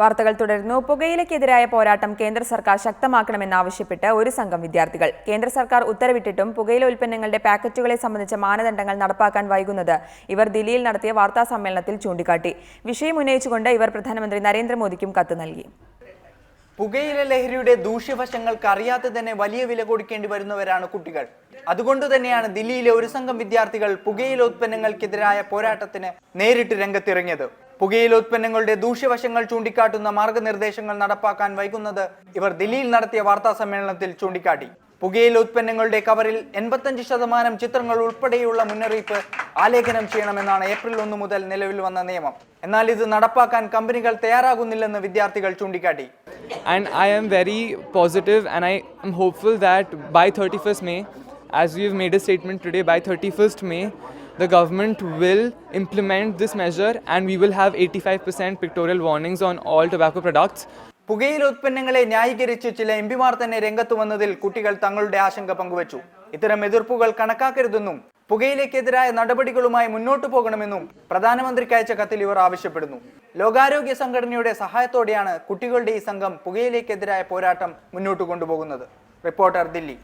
വാർത്തകൾ തുടരുന്നു. പുകയിലക്കെതിരായ പോരാട്ടം കേന്ദ്ര സർക്കാർ ശക്തമാക്കണമെന്നാവശ്യപ്പെട്ട് ഒരു സംഘം വിദ്യാർത്ഥികൾ. കേന്ദ്ര സർക്കാർ ഉത്തരവിട്ടിട്ടും പുകയില ഉൽപ്പന്നങ്ങളുടെ പാക്കറ്റുകളെ സംബന്ധിച്ച മാനദണ്ഡങ്ങൾ നടപ്പാക്കാൻ വൈകുന്നത് ഇവർ ദില്ലിയിൽ നടത്തിയ വാർത്താ സമ്മേളനത്തിൽ ചൂണ്ടിക്കാട്ടി. വിഷയം ഉന്നയിച്ചുകൊണ്ട് ഇവർ പ്രധാനമന്ത്രി നരേന്ദ്രമോദിക്കും കത്ത് നൽകി. പുകയില ലഹരിയുടെ ദൂഷ്യവശങ്ങൾക്ക് അറിയാതെ തന്നെ വലിയ വില കൊടുക്കേണ്ടി വരുന്നവരാണ് കുട്ടികൾ. അതുകൊണ്ട് തന്നെയാണ് ദില്ലിയിലെ ഒരു സംഘം വിദ്യാർത്ഥികൾ പുകയില ഉത്പന്നങ്ങൾക്കെതിരായ പോരാട്ടത്തിന് നേരിട്ട് രംഗത്തിറങ്ങിയത്. പുകയില ഉത്പന്നങ്ങളുടെ ദൂഷ്യവശങ്ങൾ ചൂണ്ടിക്കാട്ടുന്ന മാർഗനിർദ്ദേശങ്ങൾ നടപ്പാക്കാൻ വൈകുന്നത് ഇവർ ദില്ലിയിൽ നടത്തിയ വാർത്താ സമ്മേളനത്തിൽ ചൂണ്ടിക്കാട്ടി. പുകയില ഉത്പന്നങ്ങളുടെ കവറിൽ എൺപത്തഞ്ച് ശതമാനം ചിത്രങ്ങൾ ഉൾപ്പെടെയുള്ള മുന്നറിയിപ്പ് ആലേഖനം ചെയ്യണമെന്നാണ് ഏപ്രിൽ ഒന്ന് മുതൽ നിലവിൽ വന്ന നിയമം. എന്നാൽ ഇത് നടപ്പാക്കാൻ കമ്പനികൾ തയ്യാറാകുന്നില്ലെന്ന് വിദ്യാർത്ഥികൾ ചൂണ്ടിക്കാട്ടി. And I am very positive and I am hopeful that by 31st May, as we have made a statement today, by 31st May, the government will implement this measure and we will have 85% pictorial warnings on all tobacco products. പുകയില ഉത്പന്നങ്ങളെ ന്യായീകരിച്ച് ചില M പിമാർ തന്നെ രംഗത്ത് വന്നതിൽ കുട്ടികൾ തങ്ങളുടെ ആശങ്ക പങ്കുവച്ചു ഇത്തരം എതിർപ്പുകൾ കണക്കാക്കരുതെന്നും പുകയിലേക്കെതിരായ നടപടികളുമായി മുന്നോട്ടു പോകണമെന്നും പ്രധാനമന്ത്രിക്ക് അയച്ച കത്തിൽ ഇവർ ആവശ്യപ്പെടുന്നു. ലോകാരോഗ്യ സംഘടനയുടെ സഹായത്തോടെയാണ് കുട്ടികളുടെ ഈ സംഘം പുകയിലേക്കെതിരായ പോരാട്ടം മുന്നോട്ട് കൊണ്ടുപോകുന്നത്. റിപ്പോർട്ടർ ദില്ലി.